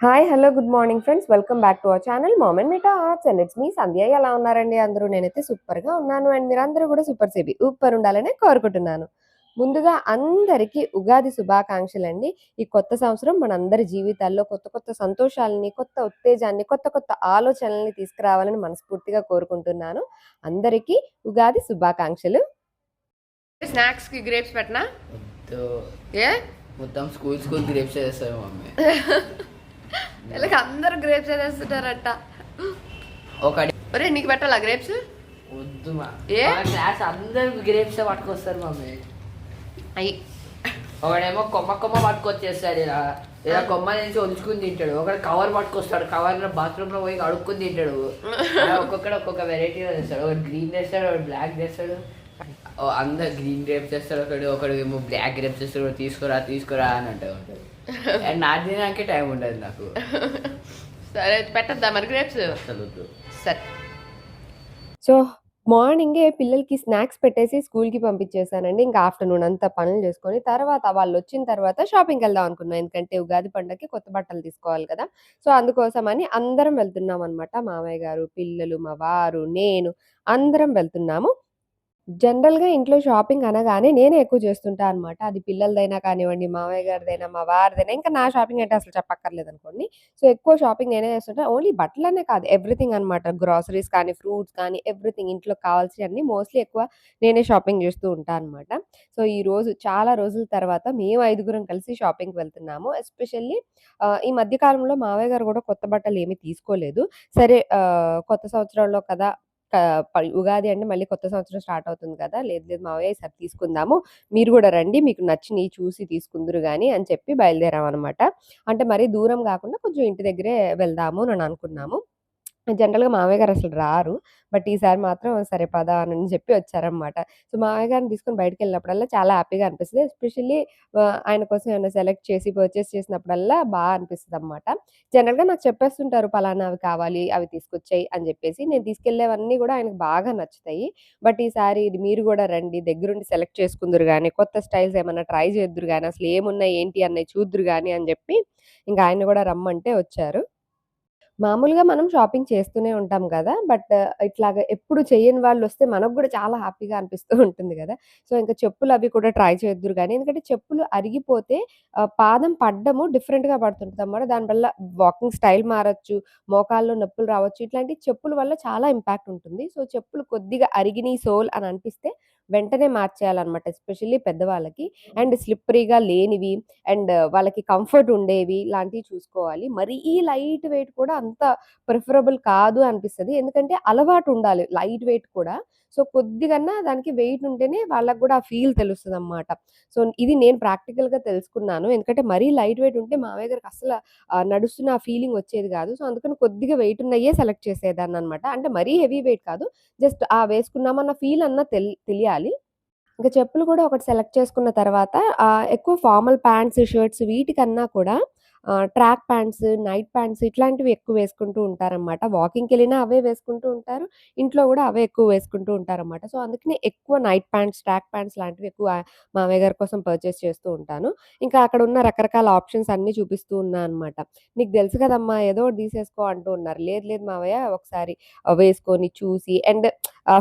Hi hello good morning friends welcome back to our channel మామన్ మిటా arts and it's me Sandhya ఎలా ఉన్నారండి అందరూ? నేనైతే సూపర్గా ఉన్నాను. అండ్ మీరందరూ కూడా సూపర్ సేబి సూపర్ ఉండాలని కోరుకుంటున్నాను. ముందుగా అందరికీ ఉగాది శుభాకాంక్షలు అండి ఈ కొత్త సంవత్సరం మనందరి జీవితాల్లో కొత్త కొత్త సంతోషాలని కొత్త ఉత్తేజాన్ని కొత్త కొత్త ఆలోచనల్ని తీసుకురావాలని మనస్ఫూర్తిగా కోరుకుంటున్నాను. అందరికీ ఉగాది శుభాకాంక్షలు. స్నాక్స్కి గ్రేప్స్ పెట్టనా? ఏ? మొత్తం స్కూల్ స్కూల్ గ్రేప్స్ చేస్తారు మమ్మీ వీళ్ళకి అందరూ గ్రేప్స్ వేస్తుంటారట ఒకటి. ఒరే నీకు పెట్టాలా గ్రేప్స్ వద్దు మా. ఏ? క్లాస్ అందరు గ్రేప్స్ పట్టుకొస్తారు మమ్మీ. అయ్యి. ఒకడేమో కొమ్మ కొమ్మ పట్టుకొచ్చేస్తాడు ఇలా. ఇలా కొమ్మ నుంచి ఒలుచుకుని తింటాడు. ఒకడు కవర్ పట్టుకొస్తాడు. కవర్లో బాత్రూమ్లో పోయి అడుక్కుని తింటాడు. ఒక్కొక్కడు ఒక్కొక్క వెరైటీ తెస్తాడు ఒకటి గ్రీన్ తెస్తాడు ఒకటి బ్లాక్ తెస్తాడు ఓ, అందరు గ్రీన్ గ్రేప్స్ తెస్తాడు ఒకడు ఒకడు ఏమో బ్లాక్ గ్రేప్స్ ఒకడు తీసుకురా తీసుకురా అని అంటూ ఉంటాడు అండ్ నా తినడానికి టైం ఉండదు నాకు. సరే పెట్టద్దా మరి గ్రేప్స్ అసలు వద్దు. సరే. సో మార్నింగే పిల్లలకి స్నాక్స్ పెట్టేసి స్కూల్కి పంపించేసానండి ఇంకా ఆఫ్టర్నూన్ అంతా పనులు చేసుకొని తర్వాత వాళ్ళు వచ్చిన తర్వాత షాపింగ్కి వెళ్దాం అనుకున్నాం. ఎందుకంటే ఉగాది పండగకి కొత్త బట్టలు తీసుకోవాలి కదా. సో అందుకోసమని అందరం వెళ్తున్నాం అనమాట మామయ్య గారు పిల్లలు మా వారు నేను అందరం వెళ్తున్నాము. జనరల్‌గా ఇంట్లో షాపింగ్ అనగానే నేనే ఎక్కువ చేస్తుంటా అనమాట. అది పిల్లలదైనా కానివ్వండి, మామయ్య గారిదైనా, మా వారిదైనా ఇంకా నా షాపింగ్ అంటే అసలు చెప్పక్కర్లేదు అనుకోండి సో, ఎక్కువ షాపింగ్ నేనే చేస్తుంటా. ఓన్లీ బట్టలనే కాదు ఎవ్రీథింగ్ అనమాట. గ్రోసరీస్ కానీ, ఫ్రూట్స్ కానీ ఎవ్రీథింగ్ ఇంట్లో కావాల్సినవన్నీ మోస్ట్‌లీ ఎక్కువ నేనే షాపింగ్ చేస్తూ ఉంటా అనమాట. సో, ఈ రోజు చాలా రోజుల తర్వాత మేము ఐదుగురం కలిసి షాపింగ్‌కి వెళ్తున్నాము. ఎస్పెషల్లీ ఈ మధ్యకాలంలో మామయ్య మావయ్య గారు కూడా కొత్త బట్టలు ఏమీ తీసుకోలేదు. సరే కొత్త సంవత్సరంలో కదా! ప ఉగాది అంటే మళ్ళీ కొత్త సంవత్సరం స్టార్ట్ అవుతుంది కదా! లేదు లేదు మావయ్య ఈసారి తీసుకుందాము. మీరు కూడా రండి. మీకు నచ్చినవి చూసి తీసుకుందురు కానీ అని చెప్పి బయలుదేరాం అనమాట అంటే మరీ దూరం కాకుండా కొంచెం ఇంటి దగ్గరే వెళ్దాము అని అనుకున్నాము. జనరల్‌గా మామయ్య గారు అసలు రారు. బట్ ఈసారి మాత్రం సరే పద అని చెప్పి వచ్చారనమాట. సో, మామయ్య గారిని తీసుకొని బయటికెళ్ళినప్పుడల్లా చాలా హ్యాపీగా అనిపిస్తుంది ఎస్పెషల్లీ ఆయన కోసం ఏమైనా సెలెక్ట్ చేసి పర్చేస్ చేసినప్పుడల్లా బాగా అనిపిస్తుంది అనమాట జనరల్‌గా నాకు చెప్పేస్తుంటారు పలానా అవి కావాలి, అవి తీసుకొచ్చాయి అని చెప్పేసి నేను తీసుకెళ్ళేవన్నీ కూడా ఆయనకు బాగా నచ్చుతాయి. బట్ ఈసారి ఇది మీరు కూడా రండి దగ్గరుండి సెలెక్ట్ చేసుకుందురు కానీ కొత్త స్టైల్స్ ఏమైనా ట్రై చేద్దురు కానీ అసలు ఏమున్నాయి, ఏంటి అన్నవి చూద్దురు కానీ అని చెప్పి ఇంకా ఆయన కూడా రమ్మంటే వచ్చారు. మామూలుగా మనం షాపింగ్ చేస్తూనే ఉంటాం కదా బట్ ఇట్లాగా ఎప్పుడు చేయని వాళ్ళు వస్తే మనకు కూడా చాలా హ్యాపీగా అనిపిస్తూ ఉంటుంది కదా సో, ఇంకా చెప్పులు అవి కూడా ట్రై చేద్దురు కానీ ఎందుకంటే చెప్పులు అరిగిపోతే పాదం పడ్డము డిఫరెంట్‌గా పడుతుంటుంది అన్నమాట దానివల్ల వాకింగ్ స్టైల్ మారొచ్చు, మోకాల్లో నొప్పులు రావచ్చు. ఇట్లాంటి చెప్పుల వల్ల చాలా ఇంపాక్ట్ ఉంటుంది. సో, చెప్పులు కొద్దిగా అరిగినాయి సోల్ అని అనిపిస్తే వెంటనే మార్చేయాలనమాట. ఎస్పెషల్లీ పెద్దవాళ్ళకి. అండ్ స్లిప్పరీగా లేనివి అండ్ వాళ్ళకి కంఫర్ట్ ఉండేవి లాంటివి చూసుకోవాలి. మరీ లైట్ వెయిట్ కూడా అంత ప్రిఫరబుల్ కాదు అనిపిస్తది. ఎందుకంటే అలవాటు ఉండాలి లైట్ వెయిట్ కూడా. సో, కొద్దిగన్నా దానికి వెయిట్ ఉంటేనే వాళ్ళకి కూడా ఆ ఫీల్ తెలుస్తుంది అనమాట సో, ఇది నేను ప్రాక్టికల్‌గా తెలుసుకున్నాను. ఎందుకంటే మరీ లైట్ వెయిట్ ఉంటే మామయ్య గారికి అసలు నడుస్తున్న ఆ ఫీలింగ్ వచ్చేది కాదు సో, అందుకని కొద్దిగా వెయిట్ ఉన్నయ్యే సెలెక్ట్ చేసేదాన్ని అనమాట అంటే మరీ హెవీ వెయిట్ కాదు. జస్ట్ ఆ! వేసుకున్నామన్న ఫీల్ అన్న తెల్ తెలియాలి. ఇంకా చెప్పులు కూడా ఒకటి సెలెక్ట్ చేసుకున్న తర్వాత ఎక్కువ ఫార్మల్ ప్యాంట్స్, షర్ట్స్ వీటికన్నా కూడా ట్రాక్ ప్యాంట్స్, నైట్ ప్యాంట్స్ ఇట్లాంటివి ఎక్కువ వేసుకుంటూ ఉంటారనమాట. వాకింగ్‌కెళ్ళినా అవే వేసుకుంటూ ఉంటారు. ఇంట్లో కూడా అవే ఎక్కువ వేసుకుంటూ ఉంటారనమాట. సో, అందుకనే ఎక్కువ నైట్ ప్యాంట్స్, ట్రాక్ ప్యాంట్స్ లాంటివి ఎక్కువ మావయ్య గారి కోసం పర్చేస్ చేస్తూ ఉంటాను. ఇంకా అక్కడ ఉన్న రకరకాల ఆప్షన్స్ అన్నీ చూపిస్తూ ఉన్నా అనమాట. "నీకు తెలుసు కదమ్మా! ఏదో ఒకటి తీసేసుకో" అంటూ ఉన్నారు. లేదు లేదు మావయ్య ఒకసారి వేసుకొని చూసి అండ్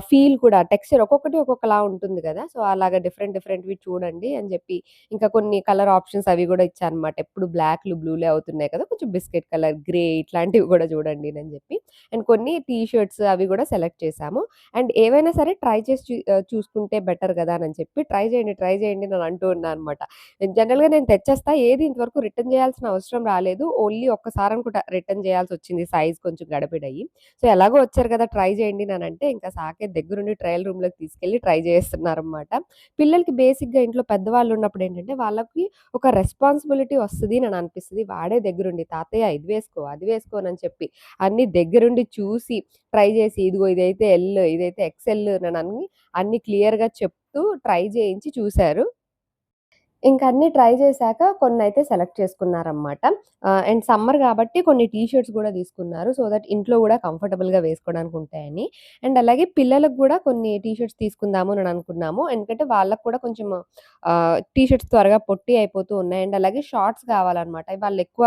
ఫీల్ కూడా టెక్స్చర్ ఒక్కొక్కటి ఒక్కొక్కలా ఉంటుంది కదా సో, అలాగా డిఫరెంట్ డిఫరెంట్‌వి చూడండి అని చెప్పి ఇంకా కొన్ని కలర్ ఆప్షన్స్ అవి కూడా ఇచ్చా అనమాట. ఎప్పుడు బ్లాక్‌లు, బ్లూలే అవుతున్నాయి కదా! కొంచెం బిస్కెట్ కలర్, గ్రే ఇట్లాంటివి కూడా చూడండి అని చెప్పి అండ్ కొన్ని టీ షర్ట్స్ అవి కూడా సెలెక్ట్ చేశాము. అండ్ ఏవైనా సరే ట్రై చేసి చూసుకుంటే బెటర్ కదా అని చెప్పి ట్రై చేయండి, ట్రై చేయండి నేను అంటూ ఉన్నాను అనమాట. జనరల్‌గా నేను తెచ్చేస్తా. ఏది ఇంతవరకు రిటర్న్ చేయాల్సిన అవసరం రాలేదు. ఓన్లీ ఒక్కసారి అనుకుంటా రిటర్న్ చేయాల్సి వచ్చింది సైజ్ కొంచెం గడపిడయ్యి సో, ఎలాగో వచ్చారు కదా! ట్రై చేయండి అంటే ఇంకా సాకే దగ్గరుండి ట్రయల్ రూమ్‌లోకి తీసుకెళ్ళి ట్రై చేస్తున్నారనమాట పిల్లలకి బేసిక్‌గా ఇంట్లో పెద్దవాళ్ళు ఉన్నప్పుడు ఏంటంటే వాళ్ళకి ఒక రెస్పాన్సిబిలిటీ వస్తది అని అనిపిస్తుంది వాడే దగ్గరుండి తాతయ్య ఇది వేసుకో, అది వేసుకోనని చెప్పి అన్ని దగ్గరుండి చూసి ట్రై చేసి ఇదిగో ఇదైతే ఎల్, ఇదైతే ఎక్సెల్ అని అన్ని క్లియర్‌గా చెప్తూ ట్రై చేయించి చూసారు. ఇంకా అన్నీ ట్రై చేశాక కొన్ని అయితే సెలెక్ట్ చేసుకున్నారనమాట. అండ్ సమ్మర్ కాబట్టి కొన్ని టీ షర్ట్స్ కూడా తీసుకున్నారు. సో దట్ ఇంట్లో కూడా కంఫర్టబుల్‌గా వేసుకోవడానికి ఉంటాయని. అండ్ అలాగే పిల్లలకు కూడా కొన్ని టీ షర్ట్స్ తీసుకుందాము అని అనుకున్నాము. ఎందుకంటే వాళ్ళకు కూడా కొంచెం టీ షర్ట్స్ త్వరగా పొట్టి అయిపోతూ ఉన్నాయి. అండ్ అలాగే షార్ట్స్ కావాలన్నమాట వాళ్ళు ఎక్కువ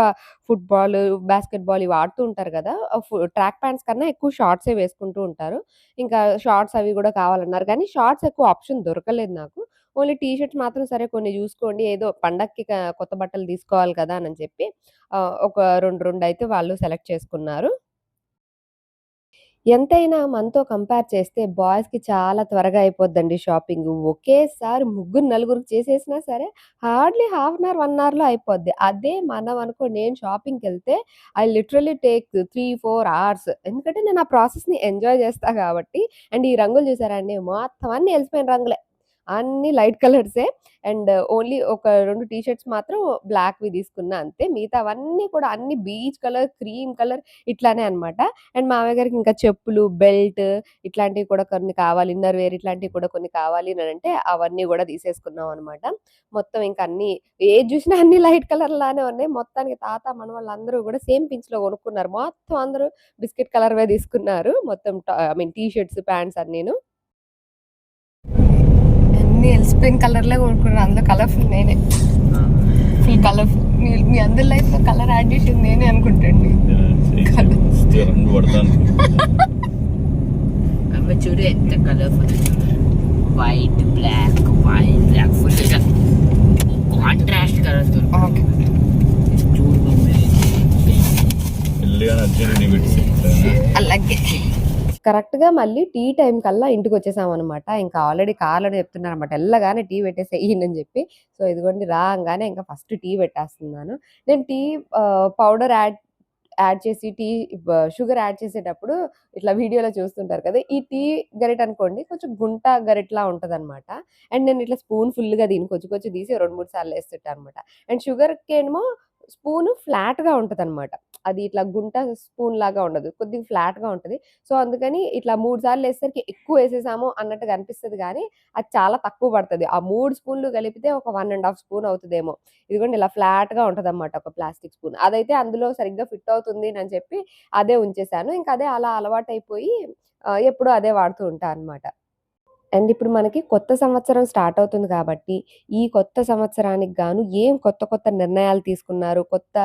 ఫుట్‌బాల్, బాస్కెట్‌బాల్ ఇవి ఆడుతూ ఉంటారు కదా ఫు ట్రాక్ ప్యాంట్స్ కన్నా ఎక్కువ షార్ట్సే వేసుకుంటూ ఉంటారు. ఇంకా షార్ట్స్ అవి కూడా కావాలన్నారు. కానీ షార్ట్స్ ఎక్కువ ఆప్షన్ దొరకలేదు నాకు. ఓన్లీ టీ షర్ట్స్ మాత్రం సరే కొన్ని చూసుకోండి ఏదో పండక్కి కొత్త బట్టలు తీసుకోవాలి కదా! అని చెప్పి ఒక 2, 2 అయితే వాళ్ళు సెలెక్ట్ చేసుకున్నారు. ఎంతైనా మనతో కంపేర్ చేస్తే బాయ్స్‌కి చాలా త్వరగా అయిపోద్దండి షాపింగ్ ఒకేసారి ముగ్గురు, నలుగురికి చేసేసినా సరే hardly half an hour, one అవర్‌లో అయిపోద్ది. అదే మనం అనుకో నేను షాపింగ్‌కెళ్తే ఐ లిటరలీ టేక్ 3, 4 అవర్స్. ఎందుకంటే నేను ఆ ప్రాసెస్‌ని ఎంజాయ్ చేస్తాను కాబట్టి. అండ్ ఈ రంగులు చూసారండి మొత్తం అన్ని వెళ్ళిపోయిన రంగులే. అన్ని లైట్ కలర్సే. అండ్ ఓన్లీ ఒక రెండు టీ షర్ట్స్ మాత్రం బ్లాక్‌వి తీసుకున్నా అంతే. మిగతా అవన్నీ కూడా అన్ని బీచ్ కలర్, క్రీమ్ కలర్ ఇట్లానే అనమాట అండ్ మామయ్య గారికి ఇంకా చెప్పులు, బెల్ట్ ఇట్లాంటివి కూడా కొన్ని కావాలి. ఇన్నర్ వేర్ ఇట్లాంటివి కూడా కొన్ని కావాలి అంటే అవన్నీ కూడా తీసేసుకున్నాం అనమాట. మొత్తం ఇంకా అన్ని ఏది చూసినా అన్ని లైట్ కలర్‌లానే ఉన్నాయి. మొత్తానికి తాత, మనవళ్ళందరూ కూడా సేమ్ పించ్‌లో కొనుక్కున్నారు. మొత్తం అందరూ బిస్కెట్ కలర్‌వే తీసుకున్నారు. మొత్తం I mean T shirts, pants అన్నీను. అన్నీ ఎలిసిపోయిన కలర్‌లే కొనుక్కున్నారు. అందులో కలర్‌ఫుల్ నేనే. Full colourful. మీ మీ అందరి లైఫ్‌లో కలర్ యాడ్ చేసింది నేనే అనుకుంటండి. అమ్మ చూడు ఎంత colourful white black white black ఫుల్గా కాంట్రాస్ట్ కలర్స్ ఓకే. చూడు అలాగే. కరెక్ట్‌గా మళ్ళీ టీ టైం కల్లా ఇంటికి వచ్చేసామనమాట ఇంకా ఆల్రెడీ కార్‌లో చెప్తున్నారనమాట. వెళ్ళగానే టీ పెట్టేసేయండి అని చెప్పి. సో ఇదిగోండి రాగానే ఇంకా ఫస్ట్ టీ పెట్టేస్తున్నాను. నేను టీ పౌడర్ యాడ్ యాడ్ చేసి టీ షుగర్ యాడ్ చేసేటప్పుడు ఇట్లా వీడియోలో చూస్తుంటారు కదా! ఈ టీ గరిట అనుకోండి కొంచెం గుంట గరిట్లా ఉంటుంది అనమాట అండ్ నేను ఇట్లా స్పూన్ ఫుల్‌గా దీన్ని కొంచెం కొంచెం తీసి 2, 3 సార్లు వేస్తుంటాను అనమాట. అండ్ షుగర్‌కేమో స్పూన్ ఫ్లాట్‌గా ఉంటదనమాట. అది ఇట్లా గుంట స్పూన్ లాగా ఉండదు. కొద్దిగా ఫ్లాట్‌గా ఉంటది. సో అందుకని ఇట్లా మూడు సార్లు వేసేసరికి ఎక్కువ వేసేసాము అన్నట్టుగా అనిపిస్తుంది కానీ అది చాలా తక్కువ పడుతుంది ఆ మూడు స్పూన్లు కలిపితే ఒక వన్ అండ్ హాఫ్ స్పూన్ అవుతుందేమో ఇదిగోండి ఇలా ఫ్లాట్‌గా ఉంటదనమాట ఒక ప్లాస్టిక్ స్పూన్. అదైతే అందులో సరిగ్గా ఫిట్ అవుతుంది అని చెప్పి అదే ఉంచేసాను. ఇంకా అదే అలా అలవాటైపోయి ఎప్పుడూ అదే వాడుతూ ఉంటా అనమాట. అండ్ ఇప్పుడు మనకి కొత్త సంవత్సరం స్టార్ట్ అవుతుంది కాబట్టి, ఈ కొత్త సంవత్సరానికి గాను ఏం కొత్త కొత్త నిర్ణయాలు తీసుకున్నారు? కొత్త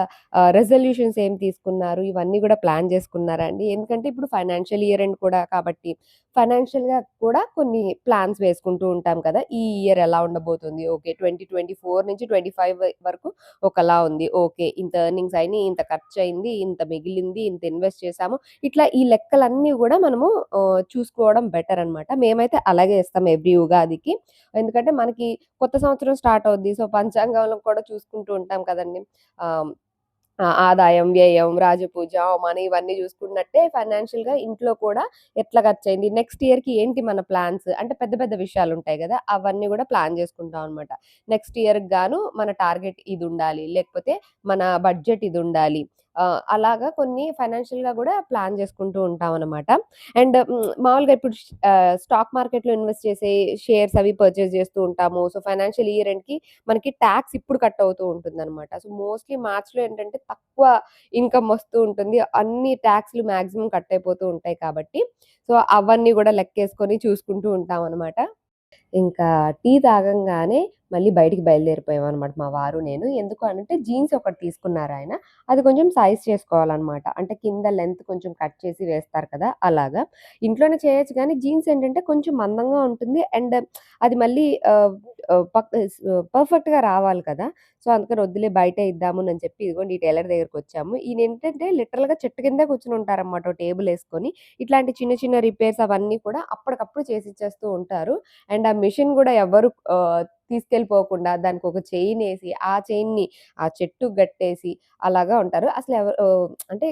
రెజల్యూషన్స్ ఏం తీసుకున్నారు? ఇవన్నీ కూడా ప్లాన్ చేసుకున్నారా అండి? ఎందుకంటే ఇప్పుడు ఫైనాన్షియల్ ఇయర్ ఎండ్ కూడా కాబట్టి, ఫైనాన్షియల్‌గా కూడా కొన్ని ప్లాన్స్ వేసుకుంటూ ఉంటాం కదా! ఈ ఇయర్ ఎలా ఉండబోతుంది? ఓకే. 2024 నుంచి 25 వరకు ఒకలా ఉంది. ఓకే. ఇంత ఎర్నింగ్స్ అయినాయి ఇంత ఖర్చు అయింది ఇంత మిగిలింది, ఇంత ఇన్వెస్ట్ చేశాము. ఇట్లా ఈ లెక్కలన్నీ కూడా మనము చూసుకోవడం బెటర్ అనమాట. మేమైతే అలాగే చేస్తాం ఎవ్రీ ఉగాదికి. ఎందుకంటే మనకి కొత్త సంవత్సరం స్టార్ట్ అవుద్ది. సో పంచాంగంలో కూడా చూసుకుంటూ ఉంటాం కదండీ! ఆదాయం, వ్యయం, రాజపూజ, అవమానం ఇవన్నీ చూసుకున్నట్టే ఫైనాన్షియల్‌గా ఇంట్లో కూడా ఎట్లా ఖర్చయింది? నెక్స్ట్ ఇయర్‌కి ఏంటి మన ప్లాన్స్? అంటే పెద్ద పెద్ద విషయాలు ఉంటాయి కదా అవన్నీ కూడా ప్లాన్ చేసుకుంటాం అనమాట. నెక్స్ట్ ఇయర్‌కి గాను మన టార్గెట్ ఇది ఉండాలి లేకపోతే మన బడ్జెట్ ఇది ఉండాలి అలాగా కొన్ని ఫైనాన్షియల్‌గా కూడా ప్లాన్ చేసుకుంటూ ఉంటాం అనమాట అండ్ మామూలుగా ఇప్పుడు స్టాక్ మార్కెట్‌లో ఇన్వెస్ట్ చేసే షేర్స్ అవి పర్చేస్ చేస్తూ ఉంటాము. సో ఫైనాన్షియల్ ఇయర్ ఎండ్‌కి మనకి ట్యాక్స్ ఇప్పుడు కట్ అవుతూ ఉంటుంది అనమాట సో మోస్ట్‌లీ మార్చ్‌లో ఏంటంటే తక్కువ ఇన్‌కమ్ వస్తూ ఉంటుంది. అన్ని ట్యాక్స్లు మాక్సిమం కట్ అయిపోతూ ఉంటాయి కాబట్టి, సో అవన్నీ కూడా లెక్కేసుకొని చూసుకుంటూ ఉంటాం అనమాట ఇంకా టీ తాగంగానే మళ్ళీ బయటికి బయలుదేరిపోయామనమాట మా వారు నేను. ఎందుకు అనంటే జీన్స్ ఒకటి తీసుకున్నారు ఆయన అది కొంచెం సైజ్ చేసుకోవాలన్నమాట అంటే కింద లెంత్ కొంచెం కట్ చేసి వేస్తారు కదా! అలాగా. ఇంట్లోనే చేయొచ్చు కానీ జీన్స్ ఏంటంటే కొంచెం మందంగా ఉంటుంది. అండ్ అది మళ్ళీ పర్ఫెక్ట్‌గా రావాలి కదా! సో అందుకని వద్దులే బయటే ఇద్దామునని చెప్పి ఇదిగోండి ఈ టైలర్ దగ్గరకు వచ్చాము ఈయన ఏంటంటే లిటరల్‌గా చెట్టు కింద కూర్చుని ఉంటారన్నమాట టేబుల్ వేసుకొని ఇట్లాంటి చిన్న చిన్న రిపేర్స్ అవన్నీ కూడా అప్పటికప్పుడు చేసి ఇచ్చేస్తూ ఉంటారు. అండ్ ఆ మిషన్ కూడా ఎవరు తీసుకెళ్ళిపోకుండా దానికి ఒక చైన్ వేసి ఆ చైన్‌ని ఆ చెట్టు గట్టేసి అలాగా ఉంటారు. అసలు ఎవరు అంటే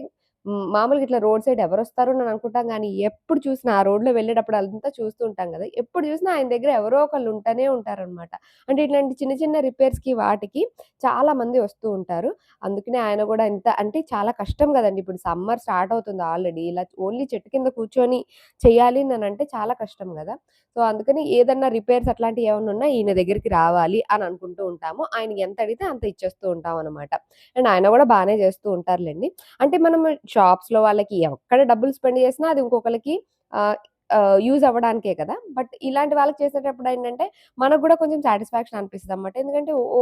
మామూలుగా ఇట్లా రోడ్ సైడ్ ఎవరొస్తారు అని అనుకుంటాం కానీ ఎప్పుడు చూసినా ఆ రోడ్‌లో వెళ్ళేటప్పుడు అంతా చూస్తూ ఉంటాం కదా ఎప్పుడు చూసినా ఆయన దగ్గర ఎవరో ఒకళ్ళు ఉంటానే ఉంటారనమాట. అంటే ఇట్లాంటి చిన్న చిన్న రిపేర్స్‌కి వాటికి చాలా మంది వస్తూ ఉంటారు. అందుకనే ఆయన కూడా ఇంత అంటే చాలా కష్టం కదండి ఇప్పుడు సమ్మర్ స్టార్ట్ అవుతుంది ఆల్రెడీ. ఇలా ఓన్లీ చెట్టు కింద కూర్చొని చేయాలి అని అంటే చాలా కష్టం కదా సో, అందుకని ఏదన్నా రిపేర్స్ అట్లాంటివి ఏమైనా ఉన్నా ఈయన దగ్గరికి రావాలి అని అనుకుంటూ ఉంటాము. ఆయనకి ఎంత అడిగితే అంత ఇచ్చేస్తూ ఉంటాం అనమాట అండ్ ఆయన కూడా బాగానే చేస్తూ ఉంటారులేండి అంటే మనం షాప్స్‌లో వాళ్ళకి ఎక్కడ డబ్బులు స్పెండ్ చేసినా అది ఇంకొకరికి యూజ్ అవ్వడానికే కదా! బట్ ఇలాంటి వాళ్ళకి చేసేటప్పుడు ఏంటంటే, మనకు కూడా కొంచెం సాటిస్ఫాక్షన్ అనిపిస్తుంది అనమాట ఎందుకంటే ఓ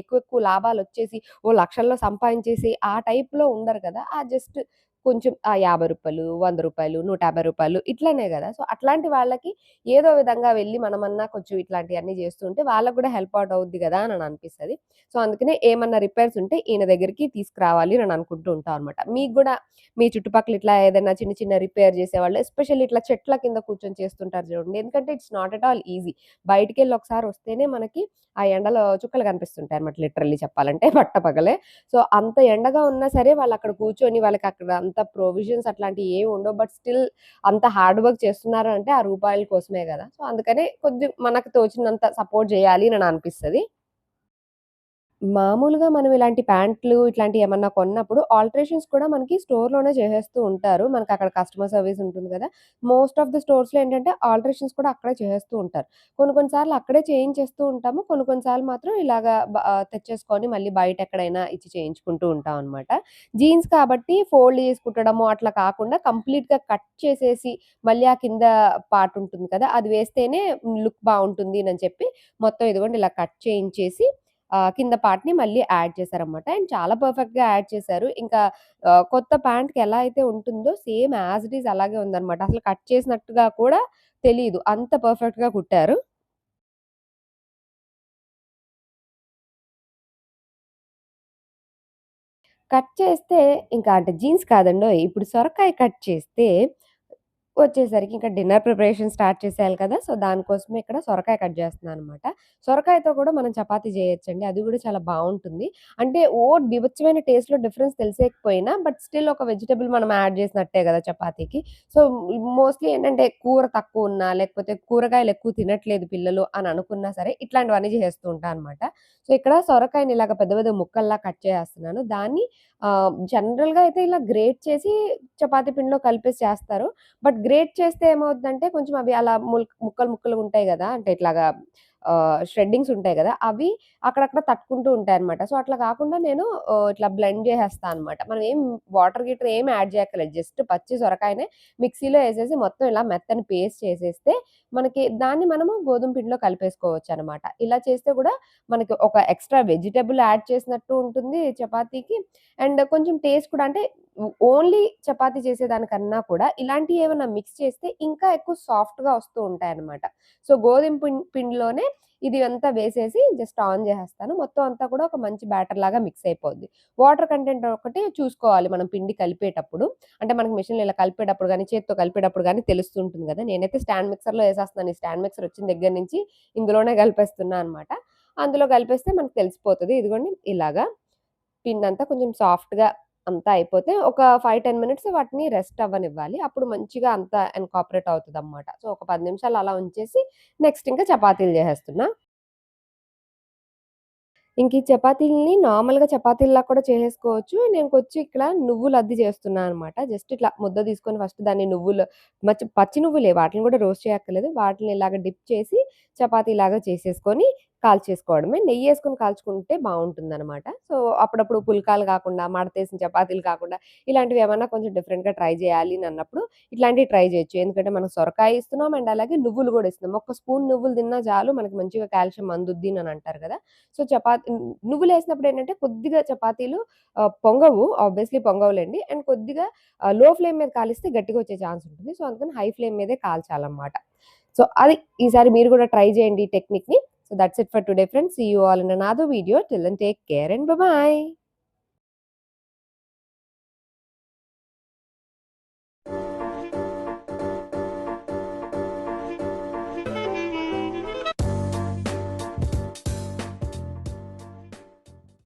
ఎక్కువ ఎక్కువ లాభాలు వచ్చేసి ఓ లక్షల్లో సంపాదించేసి ఆ టైప్‌లో ఉండరు కదా! ఆ జస్ట్ కొంచెం యాభై రూపాయలు వంద రూపాయలు నూట యాభై రూపాయలు ఇట్లనే కదా సో, అట్లాంటి వాళ్ళకి ఏదో విధంగా వెళ్ళి మనమన్నా కొంచెం ఇట్లాంటివన్నీ చేస్తుంటే వాళ్ళకు వాళ్ళకి హెల్ప్ అవుట్ అవుద్ది కదా అని అనిపిస్తుంది సో, అందుకనే ఏమన్నా రిపేర్స్ ఉంటే ఈయన దగ్గరికి తీసుకురావాలి అని అనుకుంటూ ఉంటాం అనమాట. మీకు కూడా మీ చుట్టుపక్కల ఇట్లా ఏదైనా చిన్న చిన్న రిపేర్ చేసేవాళ్ళు ఎస్పెషల్లీ ఇట్లా చెట్ల కింద కూర్చొని చేస్తుంటారు చూడండి. ఎందుకంటే it's not at all easy. బయటికి వెళ్ళి ఒకసారి వస్తేనే మనకి ఆ ఎండలో చుక్కలు కనిపిస్తుంటాయి అనమాట లిటరల్లీ చెప్పాలంటే పట్టపగలే. సో, అంత ఎండగా ఉన్నా సరే వాళ్ళు అక్కడ కూర్చొని వాళ్ళకి అక్కడ అంత ప్రొవిజన్స్ అట్లాంటివి ఏమి ఉండవు. బట్ స్టిల్ అంత హార్డ్ వర్క్ చేస్తున్నారు అంటే ఆ రూపాయల కోసమే కదా సో, అందుకనే కొద్ది మనకు తోచినంత సపోర్ట్ చేయాలి అని అనిపిస్తుంది మామూలుగా మనం ఇలాంటి ప్యాంట్లు ఇట్లాంటివి ఏమన్నా కొన్నప్పుడు ఆల్టరేషన్స్ కూడా మనకి స్టోర్‌లోనే చేసేస్తూ ఉంటారు. మనకి అక్కడ కస్టమర్ సర్వీస్ ఉంటుంది కదా మోస్ట్ ఆఫ్ ద స్టోర్స్‌లో ఏంటంటే ఆల్టరేషన్స్ కూడా అక్కడే చేసేస్తూ ఉంటారు. కొన్ని కొన్ని సార్లు అక్కడే చేయించేస్తూ ఉంటాము. కొన్ని కొన్ని సార్లు మాత్రం ఇలాగా తెచ్చేసుకొని మళ్ళీ బయట ఎక్కడైనా ఇచ్చి చేయించుకుంటూ ఉంటాం అనమాట. జీన్స్ కాబట్టి ఫోల్డ్ చేసి కుట్టడము అట్లా కాకుండా కంప్లీట్‌గా కట్ చేసేసి మళ్ళీ ఆ కింద పార్ట్ ఉంటుంది కదా! అది వేస్తేనే లుక్ బాగుంటుంది అని చెప్పి మొత్తం ఇదిగోండి ఇలా కట్ చేయించేసి కింద పార్ట్‌ని మళ్ళీ యాడ్ చేశారనమాట. అండ్ చాలా పర్ఫెక్ట్‌గా యాడ్ చేశారు. ఇంకా కొత్త ప్యాంట్‌కి ఎలా అయితే ఉంటుందో సేమ్ యాజ్ ఇట్ ఈజ్ అలాగే ఉందనమాట. అసలు కట్ చేసినట్టుగా కూడా తెలియదు అంత పర్ఫెక్ట్‌గా కుట్టారు. కట్ చేస్తే ఇంకా అంటే జీన్స్ కాదండో ఇప్పుడు సొరకాయ కట్ చేస్తే వచ్చేసరికి ఇంకా డిన్నర్ ప్రిపరేషన్ స్టార్ట్ చేసేయాలి కదా! సో, దానికోసమే ఇక్కడ సొరకాయ కట్ చేస్తున్నాను అనమాట సొరకాయతో కూడా మనం చపాతీ చేయొచ్చండి. అది కూడా చాలా బాగుంటుంది అంటే ఓ బీభత్సమైన టేస్ట్‌లో డిఫరెన్స్ తెలిసేకపోయినా బట్ స్టిల్ ఒక వెజిటబుల్ మనం యాడ్ చేసినట్టే కదా చపాతీకి. సో, మోస్ట్‌లీ ఏంటంటే కూర తక్కువ ఉన్నా లేకపోతే కూరగాయలు ఎక్కువ తినట్లేదు పిల్లలు అని అనుకున్నా సరే ఇట్లాంటివన్నీ చేస్తూ ఉంటాను అనమాట. సో, ఇక్కడ సొరకాయని ఇలాగ పెద్ద పెద్ద ముక్కల్లా కట్ చేస్తున్నాను దాన్ని జనరల్‌గా అయితే ఇలా గ్రేట్ చేసి చపాతీ పిండిలో కలిపేసి చేస్తారు. బట్ గ్రేట్ చేస్తే ఏమవుతుందంటే కొంచెం అవి అలా ముల్ ముక్కలు ఉంటాయి కదా. అంటే ఇట్లాగా ష్రెడ్డింగ్స్ ఉంటాయి కదా అవి అక్కడక్కడ తట్టుకుంటూ ఉంటాయి అనమాట సో, అట్లా కాకుండా నేను ఇట్లా బ్లెండ్ చేసేస్తాను అనమాట. మనం ఏం వాటర్ గీటర్ ఏం యాడ్ చేయక్కర్లేదు. జస్ట్ పచ్చి సొరకాయనే మిక్సీలో వేసేసి మొత్తం ఇలా మెత్తని పేస్ట్ చేసేస్తే మనకి దాన్ని మనము గోధుమ పిండిలో కలిపేసుకోవచ్చు అనమాట ఇలా చేస్తే కూడా మనకి ఒక ఎక్స్‌ట్రా వెజిటబుల్ యాడ్ చేసినట్టు ఉంటుంది చపాతీకి. అండ్ కొంచెం టేస్ట్ కూడా అంటే ఓన్లీ చపాతీ చేసేదానికన్నా కూడా ఇలాంటివి ఏమైనా మిక్స్ చేస్తే ఇంకా ఎక్కువ సాఫ్ట్‌గా వస్తూ ఉంటాయి అనమాట సో, గోధుమ పిండి పిండిలోనే ఇది అంతా వేసేసి జస్ట్ ఆన్ చేసేస్తాను. మొత్తం అంతా కూడా ఒక మంచి బ్యాటర్ లాగా మిక్స్ అయిపోద్ది. వాటర్ కంటెంట్ ఒకటి చూసుకోవాలి మనం పిండి కలిపేటప్పుడు. అంటే మనకి మిషన్‌లో ఇలా కలిపేటప్పుడు కానీ చేత్తో కలిపేటప్పుడు కానీ తెలుస్తుంటుంది కదా నేనైతే స్టాండ్ మిక్సర్‌లో వేసేస్తున్నాను ఈ స్టాండ్ మిక్సర్ వచ్చిన దగ్గర నుంచి ఇందులోనే కలిపేస్తున్నా అనమాట. అందులో కలిపేస్తే మనకు తెలిసిపోతుంది ఇదిగోండి ఇలాగా పిండంతా కొంచెం సాఫ్ట్‌గా అంతా అయిపోతే ఒక 5, 10 మినిట్స్ వాటిని రెస్ట్ అవ్వనివ్వాలి. అప్పుడు మంచిగా అంతా అవుతుంది అన్నమాట సో, ఒక పది నిమిషాలు అలా ఉంచేసి నెక్స్ట్ ఇంకా చపాతీలు చేసేస్తున్నా. ఇంక ఈ చపాతీలని నార్మల్‌గా చపాతీల్లా కూడా చేసేసుకోవచ్చు. నేనికొచ్చి ఇక్కడ నువ్వులు అద్ది చేస్తున్నా అనమాట. జస్ట్ ఇట్లా ముద్ద తీసుకొని ఫస్ట్ దాన్ని నువ్వులు మచ్చి పచ్చి నువ్వులే వాటిని కూడా రోస్ట్ చేయక్కర్లేదు. వాటిని ఇలాగ డిప్ చేసి చపాతీలాగా చేసేసుకొని కాల్చేసుకోవడమే. నెయ్యి వేసుకుని కాల్చుకుంటే బావుంటుందనమాట. సో, అప్పుడప్పుడు పుల్కాలు కాకుండా, మడతేసిన చపాతీలు కాకుండా ఇలాంటివి ఏమన్నా కొంచెం డిఫరెంట్‌గా ట్రై చేయాలి అన్నప్పుడు ఇట్లాంటివి ట్రై చేయొచ్చు. ఎందుకంటే మనం సొరకాయ ఇస్తున్నాం అండ్ అలాగే నువ్వులు కూడా ఇస్తున్నాం. ఒక్క స్పూన్ నువ్వులు తిన్నా చాలు మనకి మంచిగా కాల్షియం అందుద్ది అని అంటారు కదా! సో, చపాతీ నువ్వులు వేసినప్పుడు ఏంటంటే కొద్దిగా చపాతీలు పొంగవు. ఆబ్వియస్‌లీ పొంగవులేండి అండ్ కొద్దిగా లో ఫ్లేమ్ మీద కాలిస్తే గట్టిగా వచ్చే ఛాన్స్ ఉంటుంది. సో, అందుకని హై ఫ్లేమ్ మీదే కాల్చాలన్నమాట. సో, అది ఈసారి మీరు కూడా ట్రై చేయండి ఈ టెక్నిక్‌ని. So that's it for today friends. See you all in another video. Till then take care and bye-bye.